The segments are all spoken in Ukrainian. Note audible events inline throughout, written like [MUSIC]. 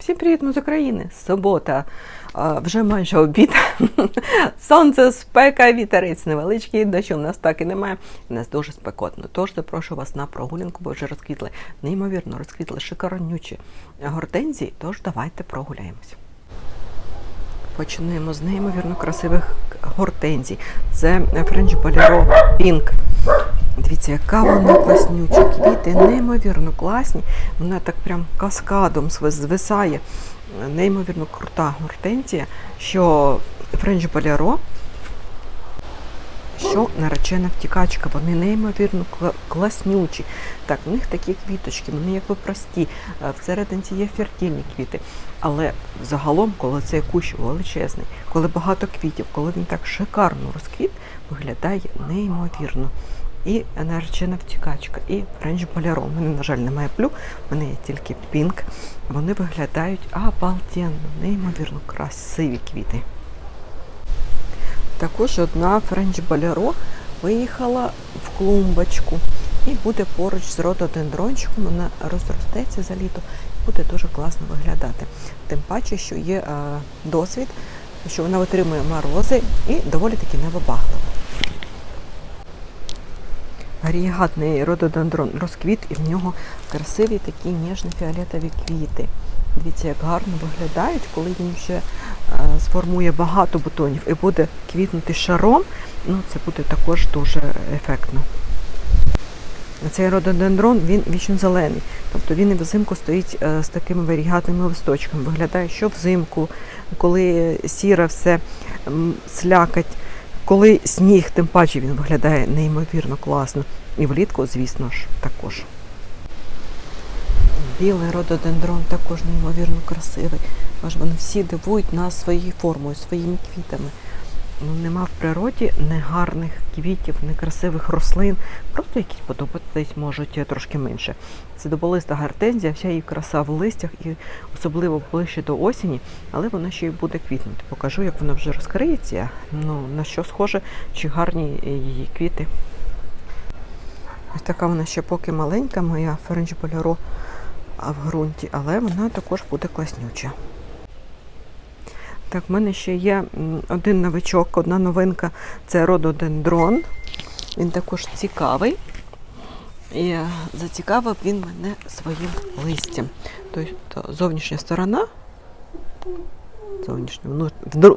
Всім привіт, з України. Субота, вже майже обід. [LAUGHS] Сонце, спека, вітерець невеличкий, дощу в нас так і немає. У нас дуже спекотно. Тож запрошую вас на прогулянку, бо вже розквітли, неймовірно розквітли шикарнючі гортензії. Тож давайте прогуляємось. Почнемо з неймовірно красивих гортензій. Це Френч Болеро Pink. Дивіться, яка вона класнюча. Квіти неймовірно класні. Вона так прям каскадом звисає. Неймовірно крута гортензія, що Френч Болеро, що наречена втікачка. Вони неймовірно класнючі. Так, в них такі квіточки, вони якби прості. Е, Всередині є фертильні квіти. Але загалом, коли цей кущ величезний, коли багато квітів, коли він так шикарно розквіт, виглядає неймовірно. І наречена втікачка, і френч боляро. У мене, на жаль, немає плю, в мене є тільки пінк. Вони виглядають обалденно, неймовірно красиві квіти. Також одна френч боляро виїхала в клумбочку і буде поруч з рододендрончиком. Вона розростеться за літо і буде дуже класно виглядати. Тим паче, що є е, досвід, що вона витримує морози і доволі таки невибаглива. Варієгатний рододендрон розквіт, і в нього красиві такі ніжно-фіолетові квіти. Дивіться, як гарно виглядають, коли він вже е, сформує багато бутонів і буде квітнути шаром. Ну, це буде також дуже ефектно. Цей рододендрон він вічно зелений, тобто він і взимку стоїть е, з такими варігатними листочками. Виглядає, що взимку, коли сіра все слякать, коли сніг, тим паче він виглядає неймовірно класно. І влітку, звісно ж, також. Білий рододендрон також неймовірно красивий. Аж вони всі дивують нас своєю формою, своїми квітами. Ну, нема в природі негарних квітів, некрасивих рослин, просто якісь подобатись можуть е, трошки менше. Це доболиста гортензія, вся її краса в листях і особливо ближче до осені, але вона ще й буде квітнути. Покажу, як вона вже розкриється. Ну, на що схоже, чи гарні її квіти. Ось така вона ще поки маленька, моя френч боляро в ґрунті, але вона також буде класнюча. Так, в мене ще є один новичок, одна новинка це рододендрон. Він також цікавий. І зацікавив він мене своїм листям. Тобто зовнішня сторона, зовнішня,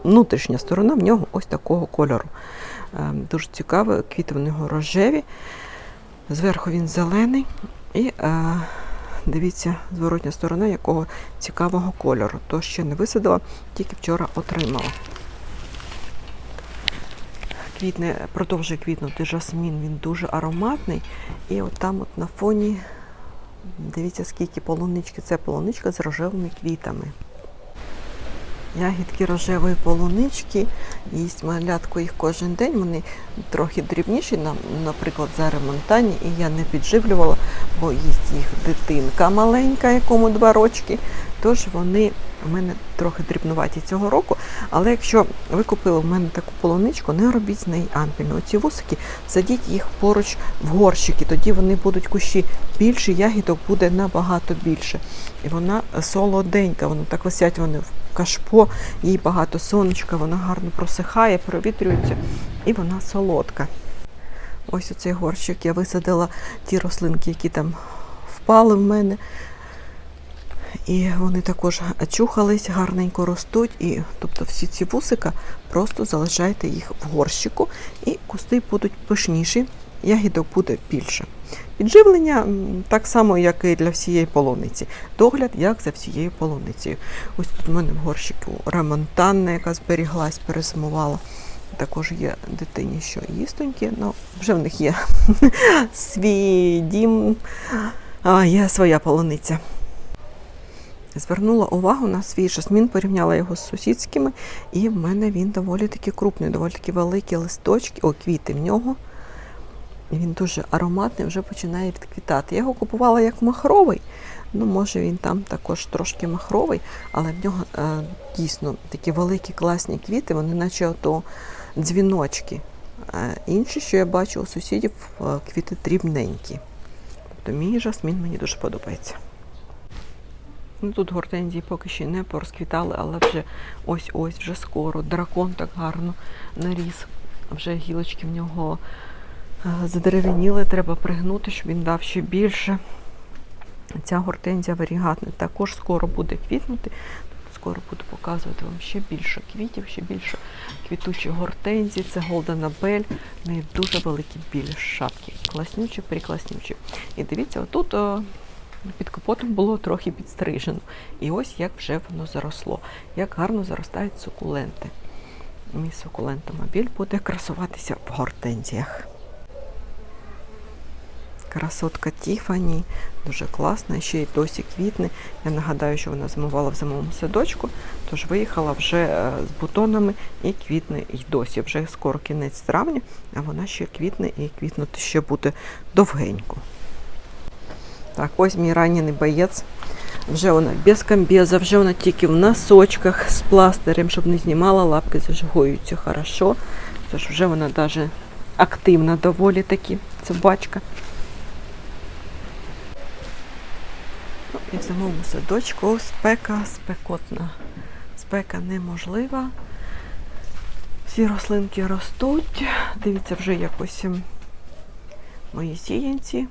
внутрішня сторона в нього ось такого кольору. Е, Дуже цікавий, квіти в нього рожеві, зверху він зелений. І е, дивіться, зворотня сторона якого цікавого кольору. То ще не висадила, тільки вчора отримала. Квітне, продовжує квітнути жасмін, він дуже ароматний. І от там от на фоні, дивіться, скільки полунички. Це полуничка з рожевими квітами. Ягідки рожевої полунички, їсть малятку їх кожен день. Вони трохи дрібніші, наприклад, за ремонтані, і я не підживлювала, бо їсть їх дитинка маленька, якому два рочки. Тож вони в мене трохи дрібнуваті цього року. Але якщо ви купили в мене таку полуничку, не робіть з неї ампільну. Оці вусики, садіть їх поруч в горщики, тоді вони будуть кущі більші, ягідок буде набагато більше. І вона солоденька, воно так висять вони в кашпо, їй багато сонечка, вона гарно просихає, провітрюється, і вона солодка. Ось оцей горщик я висадила ті рослинки, які там впали в мене. І вони також чухались, гарненько ростуть. І, тобто всі ці вусика просто залишайте їх в горщику, і кусти будуть пишніші, ягідок буде більше. Підживлення так само, як і для всієї полуниці. Догляд, як за всією полуницею. Ось тут у мене в горщику ремонтанна, яка зберіглась, пересмувала. Також є дитині, що їстонькі, ну вже в них є [LAUGHS] свій дім, а є своя полуниця. Звернула увагу на свій жасмін, порівняла його з сусідськими, і в мене він доволі таки крупний, доволі таки великі листочки, о, квіти в нього. Він дуже ароматний, вже починає відквітати. Я його купувала як махровий. Ну, може, він там також трошки махровий, але в нього е, дійсно такі великі класні квіти, вони наче ото дзвіночки. Е, інші, що я бачу у сусідів, е, квіти дрібненькі. Тобто мій жасмін мені дуже подобається. Ну тут гортензії поки ще не порозквітали, але вже ось-ось, вже скоро. Дракон так гарно наріс. Вже гілочки в нього е, задеревеніли, треба пригнути, щоб він дав ще більше. Ця гортензія варігатна також скоро буде квітнути. Скоро буду показувати вам ще більше квітів, ще більше квітучих гортензій. Це Голдена Бель. В неї дуже великі білі шапки. Класнючі, прикласнючі. І дивіться, отут о, під капотом було трохи підстрижено. І ось як вже воно заросло. Як гарно заростають сукуленти. Мій сукулентомобіль буде красуватися в гортензіях. Красотка Тіфані, дуже класна, ще й досі квітне. Я нагадаю, що вона зимувала в зимовому садочку, тож виїхала вже е, з бутонами і квітне і досі. Вже скоро кінець травня, а вона ще квітне і квітнути ще буде довгенько. Так, ось мій ранений боєць. Вже вона без комбеза, вже вона тільки в носочках з пластирем, щоб не знімала, лапки зажигуються хорошо. Тож вже вона навіть активна доволі таки собачка. Ну, і в самому садочку спека спекотна. Спека неможлива. Всі рослинки ростуть. Дивіться, вже якось ем, мої сіянці.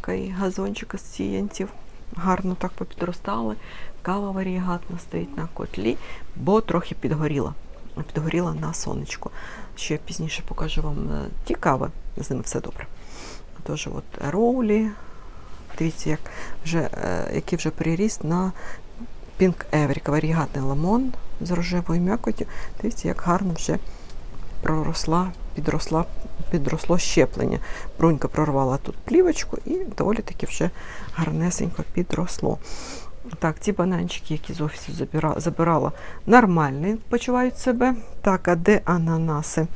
Такий газончик із сіянців. Гарно так попідростали. Кава варігатна стоїть на котлі, бо трохи підгоріла. Підгоріла на сонечку. Ще пізніше покажу вам е, ті кави, з ними все добре. Тож от роулі, Дивіться, як вже, е, який вже приріст на Pink Еврік, варігатний лимон з рожевою м'якотю. Дивіться, як гарно вже проросла, підросла, підросло щеплення. Брунька прорвала тут плівочку і доволі таки вже гарнесенько підросло. Так, ці бананчики, які з офісу забира, забирала, нормальні почувають себе. Так, а де ананаси?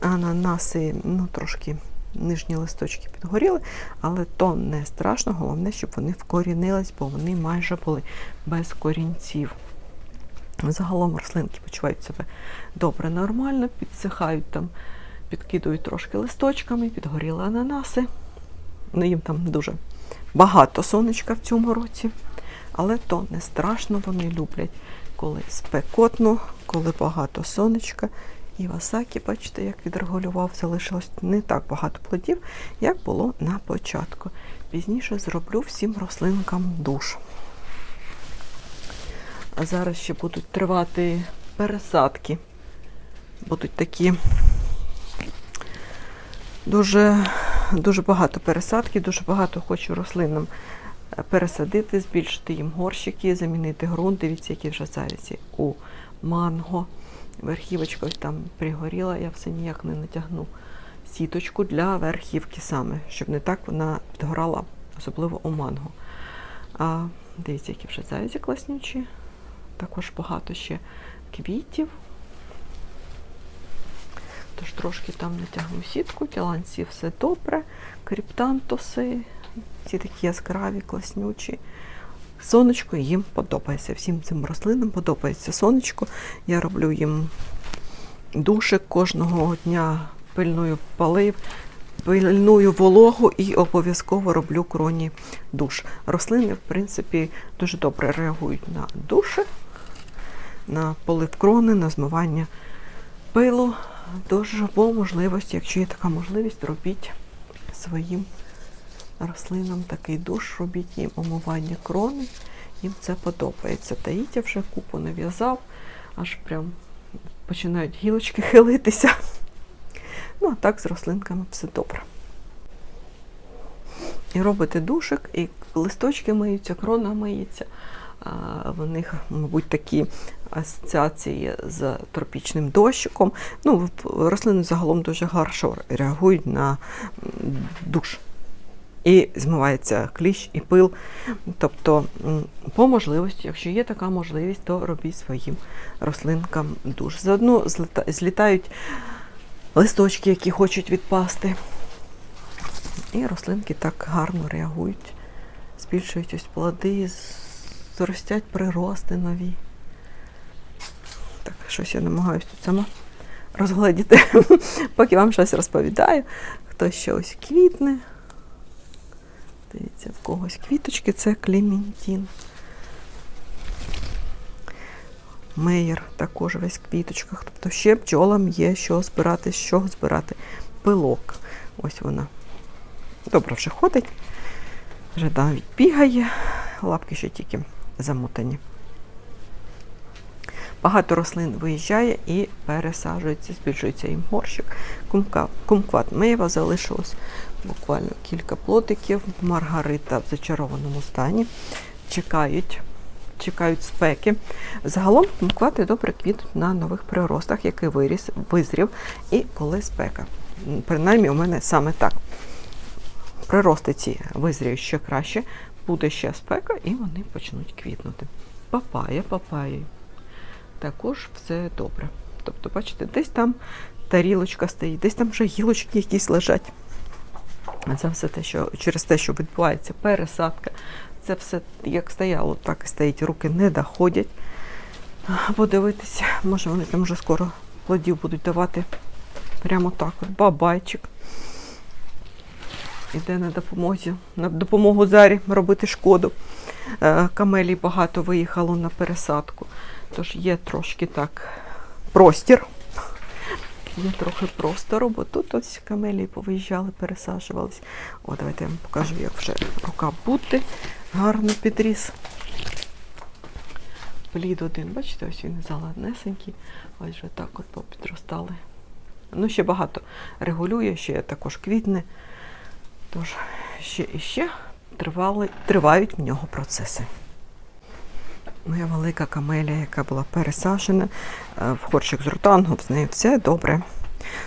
Ананаси, ну, трошки нижні листочки підгоріли, але то не страшно, головне, щоб вони вкорінились, бо вони майже були без корінців. Загалом рослинки почувають себе добре, нормально, підсихають там, підкидують трошки листочками, підгоріли ананаси. Ну, їм там дуже багато сонечка в цьому році, але то не страшно, вони люблять, коли спекотно, коли багато сонечка. І Васакі, бачите, як відрегулював, залишилось не так багато плодів, як було на початку. Пізніше зроблю всім рослинкам душ. А зараз ще будуть тривати пересадки. Будуть такі дуже, дуже багато пересадки, дуже багато хочу рослинам пересадити, збільшити їм горщики, замінити ґрунт. Дивіться, які вже завіці у манго. Верхівочка там пригоріла, я все ніяк не натягну сіточку для верхівки саме, щоб не так вона підгорала, особливо у манго. А Дивіться, які вже завязі класнючі. Також багато ще квітів. Тож трошки там натягну сітку, тіланці все добре, кріптантуси, ці такі яскраві, класнючі. Сонечко їм подобається. Всім цим рослинам подобається сонечко. Я роблю їм душик кожного дня, пильную полив, пильную вологу і обов'язково роблю кроні душ. Рослини, в принципі, дуже добре реагують на душі, на полив крони, на змивання пилу. Тож, по можливості, якщо є така можливість, робіть своїм рослинам такий душ, робіть їм омивання крони, їм це подобається. Таїтя вже купу нав'язав, аж прям починають гілочки хилитися. Ну, а так з рослинками все добре. І робите душик, і листочки миються, крона миється. В них, мабуть, такі асоціації з тропічним дощиком. Ну, рослини загалом дуже хорошо реагують на душ і змивається кліщ і пил. Тобто, по можливості, якщо є така можливість, то робіть своїм рослинкам душ. Заодно злітають листочки, які хочуть відпасти. І рослинки так гарно реагують, збільшують ось плоди, зростять прирости нові. Так, щось я намагаюся тут сама розгледіти, [LAUGHS] поки вам щось розповідаю. Хтось ще ось квітне. Дивіться, в когось квіточки це клементін. меєр, також весь в квіточках. Тобто ще бджолам є що збирати, з чого збирати. Пилок. Ось вона. Добре вже ходить. Вже навіть бігає, лапки ще тільки замотані. Багато рослин виїжджає і пересаджується, збільшується їм горщик. Кумкват меєва залишилось буквально кілька плотиків. Маргарита в зачарованому стані. Чекають, чекають спеки. Загалом кумквати добре квітуть на нових приростах, який виріс, визрів, і коли спека. Принаймні, у мене саме так. Прирости ці визріють ще краще, буде ще спека, і вони почнуть квітнути. Папая, папая. Також все добре. Тобто, бачите, десь там тарілочка стоїть, десь там вже гілочки якісь лежать. Це все те, що через те, що відбувається пересадка. Це все як стояло, так і стоїть. Руки не доходять. Подивитися, може вони там вже скоро плодів будуть давати прямо так. От, бабайчик. Іде на допомозі, на допомогу Зарі робити шкоду. Е, Камелій багато виїхало на пересадку. Тож є трошки так простір. Є трохи простору, бо тут ось камелії повиїжджали, пересаджувались. О, давайте я вам покажу, як вже рука бути гарно підріс. Плід один, бачите, ось він зеленесенький, ось вже так от попідростали. Ну, ще багато регулює, ще також квітне. Тож ще і ще тривали, тривають в нього процеси. Моя велика камелія, яка була пересаджена е, в хорчик з ротангу, з нею все добре.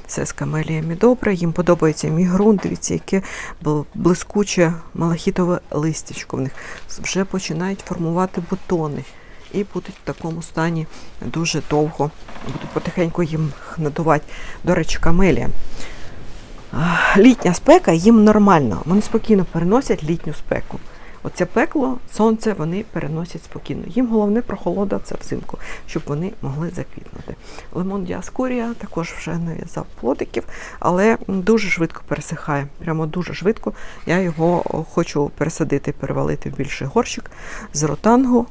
Все з камеліями добре. Їм подобається мій ґрунт. Дивіться, яке блискуче малахітове листячко в них. Вже починають формувати бутони. І будуть в такому стані дуже довго. Будуть потихеньку їм надувати. До речі, камелія. Літня спека їм нормально. Вони спокійно переносять літню спеку. Оце пекло, сонце вони переносять спокійно. Їм головне прохолода це взимку, щоб вони могли заквітнути. Лимон діаскорія також вже нав'язав плодиків, але дуже швидко пересихає. Прямо дуже швидко. Я його хочу пересадити, перевалити в більший горщик з ротангу.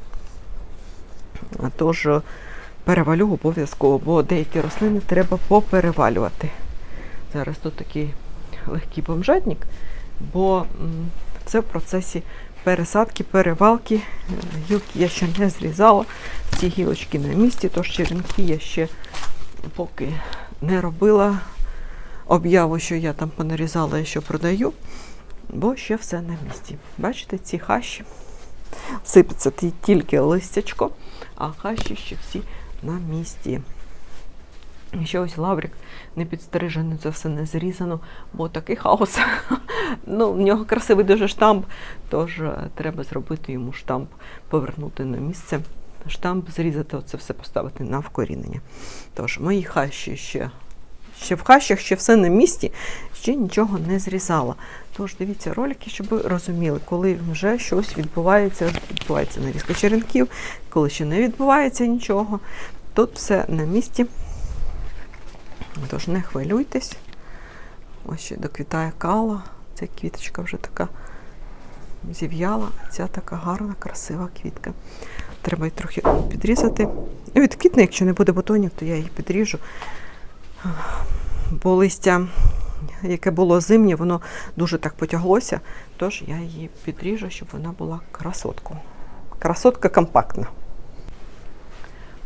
Тож перевалю обов'язково, бо деякі рослини треба поперевалювати. Зараз тут такий легкий бомжатник, бо це в процесі пересадки, перевалки. Гілки я ще не зрізала, всі гілочки на місці, тож черенки я ще поки не робила об'яву, що я там понарізала і що продаю, бо ще все на місці. Бачите, ці хащі сипеться тільки листячко, а хащі ще всі на місці. Ще ось лаврик не підстрижений, це все не зрізано, бо такий хаос. [LAUGHS] ну, в нього красивий дуже штамп, тож е, треба зробити йому штамп, повернути на місце. Штамп зрізати, оце все поставити на вкорінення. Тож, мої хащі ще, ще в хащах, ще все на місці, ще нічого не зрізала. Тож дивіться ролики, щоб ви розуміли, коли вже щось відбувається, відбувається нарізка черенків, коли ще не відбувається нічого. Тут все на місці. Тож не хвилюйтесь. Ось ще доквітає кала. Ця квіточка вже така зів'яла. Ця така гарна, красива квітка. Треба її трохи підрізати. І відквітне, якщо не буде бутонів, то я її підріжу. Бо листя, яке було зимнє, воно дуже так потяглося. Тож я її підріжу, щоб вона була красоткою. Красотка компактна.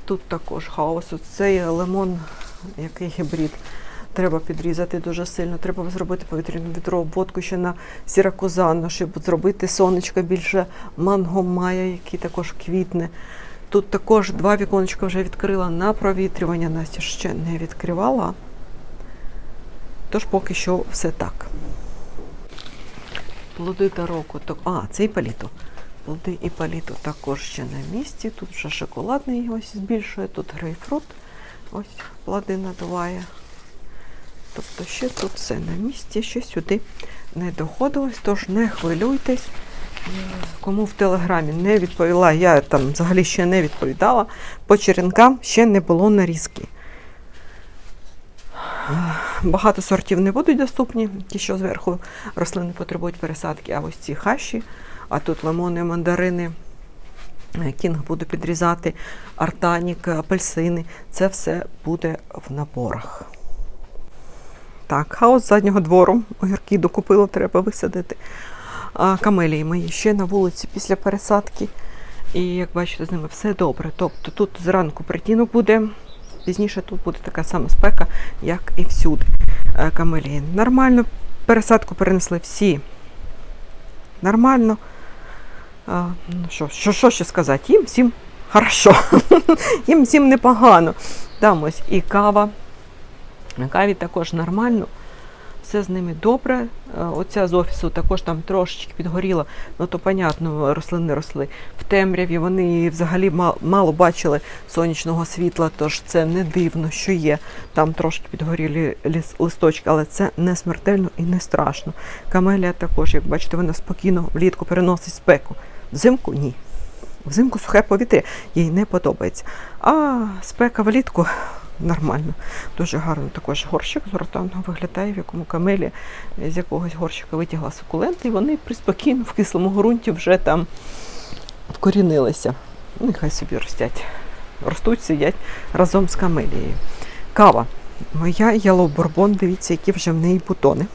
Тут також хаос. Цей лимон, який гібрид, треба підрізати дуже сильно. Треба зробити повітряну вітрообводку ще на сіракузану, щоб зробити сонечко більше мангомая, який також квітне. Тут також два віконечка вже відкрила на провітрювання. Настя ще не відкривала. Тож поки що все так. Плоди та року. А, це і паліто. Плоди і паліто також ще на місці. Тут вже шоколадний ось збільшує, тут грейпфрут. Ось плоди надуває. Тобто ще тут все на місці, ще сюди не доходилось, тож не хвилюйтесь. Кому в телеграмі не відповіла, я там взагалі ще не відповідала. По черенкам ще не було нарізки. Багато сортів не будуть доступні, ті, що зверху рослини потребують пересадки, а ось ці хащі, а тут лимони, мандарини, Кінг буду підрізати, артанік, апельсини. Це все буде в наборах. Так, хаос заднього двору. Огірки докупила, треба висадити. Камелії мої ще на вулиці після пересадки. І як бачите, з ними все добре. Тобто тут зранку притінок буде, пізніше тут буде така сама спека, як і всюди. Е, Камелії. Нормально пересадку перенесли всі. Нормально. Ну, що, що, що ще сказати? Їм всім хорошо. [LAUGHS] Їм всім непогано. Там ось і кава. На каві також нормально. Все з ними добре. Е, Оця з офісу також там трошечки підгоріла. Ну то понятно, рослини росли в темряві. Вони взагалі мало бачили сонячного світла, тож це не дивно, що є. Там трошки підгорілі ліс- листочки, але це не смертельно і не страшно. Камелія також, як бачите, вона спокійно влітку переносить спеку. Взимку ні. Взимку сухе повітря, їй не подобається. А спека влітку нормально. Дуже гарно також горщик з ротанного виглядає, в якому камелія з якогось горщика витягла сукуленти, і вони приспокійно в кислому ґрунті вже там вкорінилися. Нехай собі ростять. Ростуть, сидять разом з камелією. Кава. Моя Bourbon, дивіться, які вже в неї бутони.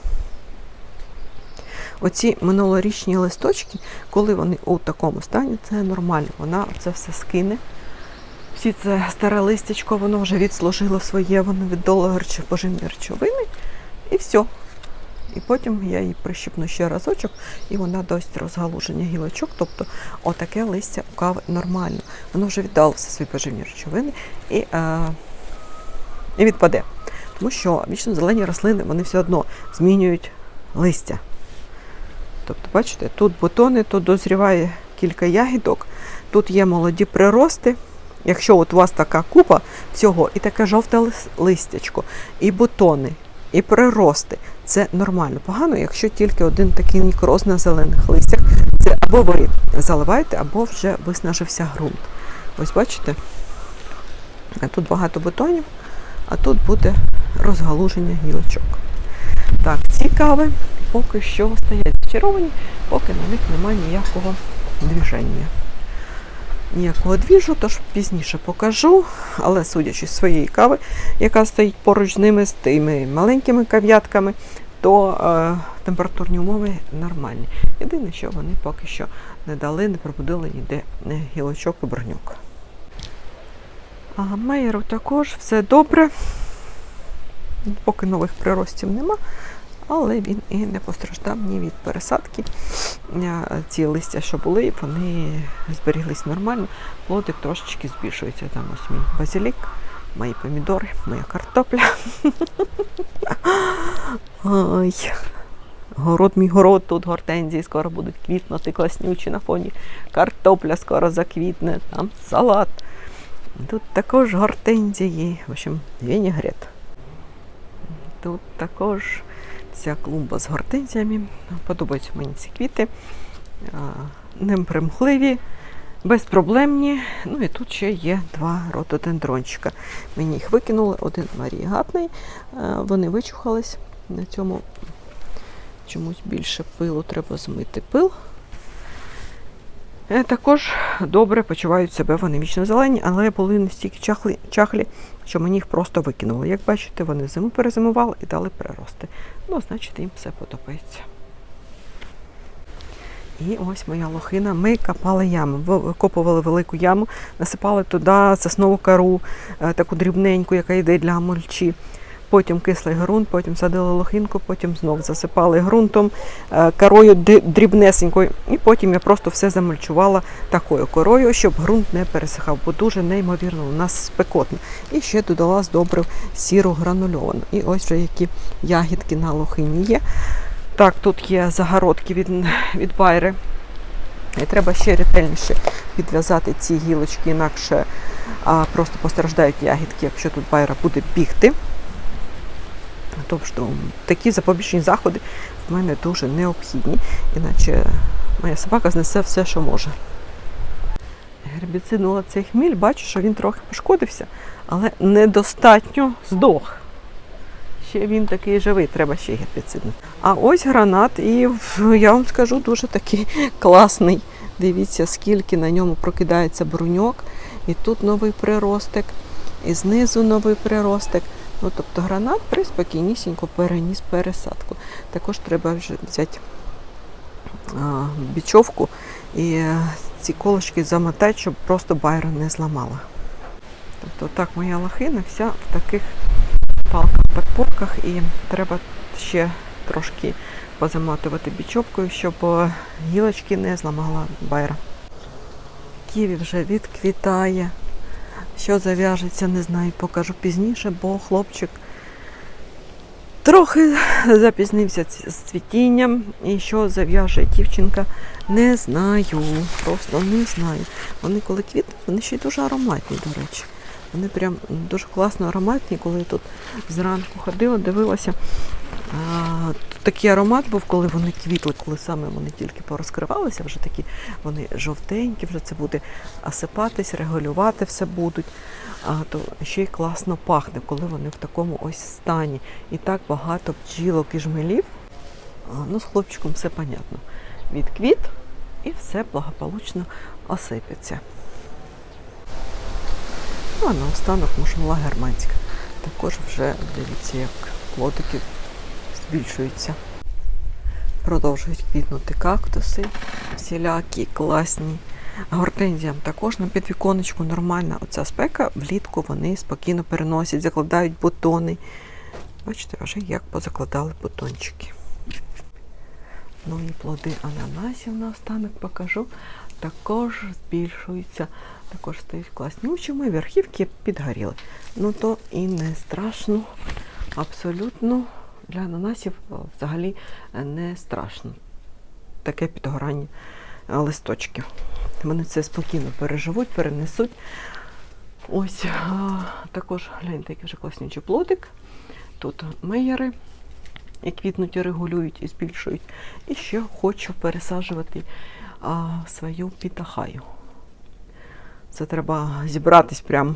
Оці минулорічні листочки, коли вони у такому стані, це нормально. Вона це все скине. Всі це старе листячко, воно вже відслужило своє, воно віддало поживні речовини, і все. І потім я її прищипну ще разочок, і вона дасть розгалуження гілочок. Тобто отаке листя у кави нормально. Воно вже віддало все свої поживні речовини і, е, і відпаде. Тому що вічно зелені рослини вони все одно змінюють листя. Тобто, бачите, тут бутони, тут дозріває кілька ягідок, тут є молоді прирости. Якщо от у вас така купа всього, і таке жовте листячко, і бутони, і прирости, це нормально. Погано, якщо тільки один такий мікроз на зелених листях, це або ви заливаєте, або вже виснажився ґрунт. Ось бачите, тут багато бутонів, а тут буде розгалуження гілочок. Так, ці кави поки що стоять зачаровані, поки на них немає ніякого движення. Ніякого двіжу, тож пізніше покажу. Але судячи з своєї кави, яка стоїть поруч з ними, з тими маленькими кав'ятками, то е, температурні умови нормальні. Єдине, що вони поки що не дали, не пробудили ніде е, гілочок і броньок. А Мейеру також все добре. Поки нових приростів нема, але він і не постраждав ні від пересадки. Е, Ці листя, що були, вони зберіглись нормально. Плодик трошечки збільшується. Там ось мій базилік, мої помідори, моя картопля. [LAUGHS] Ой. Город мій город, тут гортензії скоро будуть квітнути класнючі на фоні. Картопля скоро заквітне, там салат. Тут також гортензії, в общем, вінігрет. Тут також вся клумба з гортензіями. Подобаються мені ці квіти. Непримхливі, безпроблемні. Ну і тут ще є два рододендрончика. Мені їх викинули, один марігатний, Вони вичухались. На цьому чомусь більше пилу треба змити пил. Е, Також добре почувають себе вони вічно зелені, але були настільки чахлі, чахлі, що мені їх просто викинули. Як бачите, вони зиму перезимували і дали прирости. Ну, значить, їм все подобається. І ось моя лохина. Ми копали яму, викопували велику яму, насипали туди соснову кору, е, таку дрібненьку, яка йде для мульчі. Потім кислий ґрунт, потім садили лохинку, потім знов засипали ґрунтом, е, корою дрібнесенькою. І потім я просто все замульчувала такою корою, щоб ґрунт не пересихав, бо дуже неймовірно у нас спекотно. І ще додала з добрив сіру гранульовану. І ось вже які ягідки на лохині є. Так, тут є загородки від, від байри. І треба ще ретельніше відв'язати ці гілочки, інакше а, просто постраждають ягідки, якщо тут байра буде бігти. Тобто такі запобіжні заходи в мене дуже необхідні, іначе моя собака знесе все, що може. Гербіцинула цей хміль, бачу, що він трохи пошкодився, але недостатньо здох. Ще він такий живий, треба ще гербіциднути. А ось гранат, і я вам скажу, дуже такий [LAUGHS] класний. Дивіться, скільки на ньому прокидається бруньок. І тут новий приростик, і знизу новий приростик. Ну, тобто гранат приспокійнісінько переніс пересадку. Також треба вже взяти а, бічовку і е, ці колочки замотати, щоб просто байра не зламала. Тобто так моя лохина вся в таких палках подпорках і треба ще трошки позаматувати бічовкою, щоб е, гілочки не зламала байра. Ківі вже відквітає. Що зав'яжеться, не знаю, покажу пізніше, бо хлопчик трохи запізнився з цвітінням. І що зав'яже дівчинка, не знаю. Просто не знаю. Вони коли квітнуть, вони ще й дуже ароматні, до речі. Вони прям дуже класно ароматні, коли я тут зранку ходила, дивилася. А, тут такий аромат був, коли вони квітли, коли саме вони тільки порозкривалися, вже такі вони жовтенькі, вже це буде осипатись, регулювати все будуть. А то ще й класно пахне, коли вони в такому ось стані. І так багато бджілок і жмелів. А, ну, з хлопчиком все понятно. Відквіт і все благополучно осипеться. Ну, а наостанок мушмула германська. Також вже дивіться, як плодики збільшуються. Продовжують квітнути кактуси, всілякі, класні. Гортензіям також на підвіконечку нормальна оця спека, влітку вони спокійно переносять, закладають бутони. Бачите, вже як позакладали бутончики. Ну і плоди ананасів наостанок покажу. Також збільшуються, також стають класнючими, верхівки підгоріли. Ну то і не страшно, абсолютно для ананасів е, взагалі е, не страшно. Таке підгорання е, листочків. Вони це спокійно переживуть, перенесуть. Ось а, також гляньте, який вже класнючий плодик. Тут меєри, і квітнуть, регулюють і збільшують. І ще хочу пересаджувати а, свою пітахаю. Це треба зібратись прям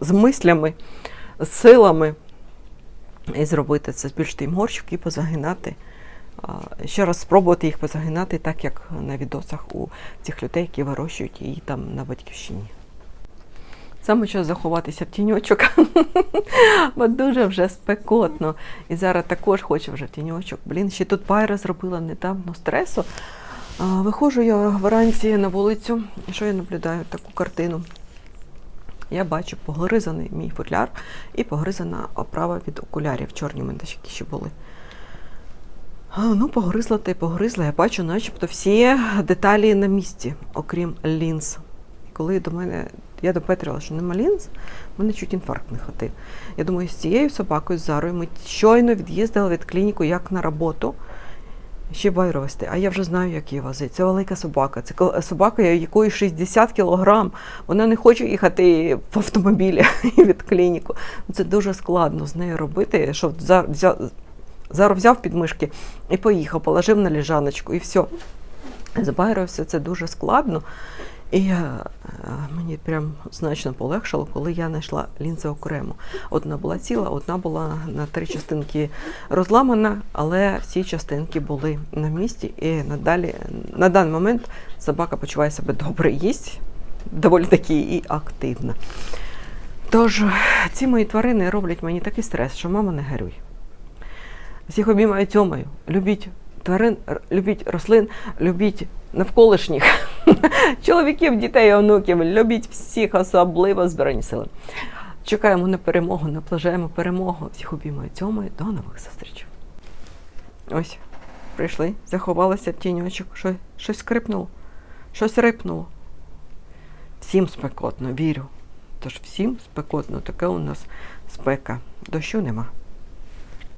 з мислями, з силами і зробити це, збільшити їм горщик і позагинати. Ще раз спробувати їх позагинати, так як на відосах у цих людей, які вирощують її там на батьківщині. Саме час заховатися в тіньочок, [LAUGHS] бо дуже вже спекотно. І зараз також хочу вже в тіньочок. Блін, ще тут пайра зробила недавно стресу. Виходжу я вранці на вулицю, і що я наблюдаю таку картину. Я бачу погризаний мій футляр і погризана оправа від окулярів, чорні мене ще були. Ну, погризла та й погризла. Я бачу, начебто всі деталі на місці, окрім лінз. Коли до мене, я допетрила, що нема лінз, в мене чуть інфаркт не хотів. Я думаю, з цією собакою, з Зарою, ми щойно від'їздили від клініку як на роботу. Ще байру вести, а я вже знаю, як її возити. Це велика собака. Це собака, якої 60 кілограм. Вона не хоче їхати в автомобілі [LAUGHS] від клініку. Це дуже складно з нею робити. щоб зараз взяв, Зару взяв під мишки і поїхав, положив на ліжаночку, і все. З це дуже складно. І е, мені прям значно полегшало, коли я знайшла лінзи окремо. Одна була ціла, одна була на три частинки розламана, але всі частинки були на місці. І надалі, на даний момент собака почуває себе добре, їсть доволі таки і активно. Тож ці мої тварини роблять мені такий стрес, що мама не горюй. Всіх обіймаю цьомаю. Любіть тварин, любіть рослин, любіть навколишніх [LAUGHS] чоловіків, дітей, онуків. Любіть всіх, особливо збройні сили. Чекаємо на перемогу, наближаємо перемогу. Всіх обіймаю цьомаю. До нових зустрічей. Ось, прийшли, заховалися в тіньочок, щось, щось скрипнуло, щось рипнуло. Всім спекотно, вірю. Тож всім спекотно, таке у нас спека. Дощу нема.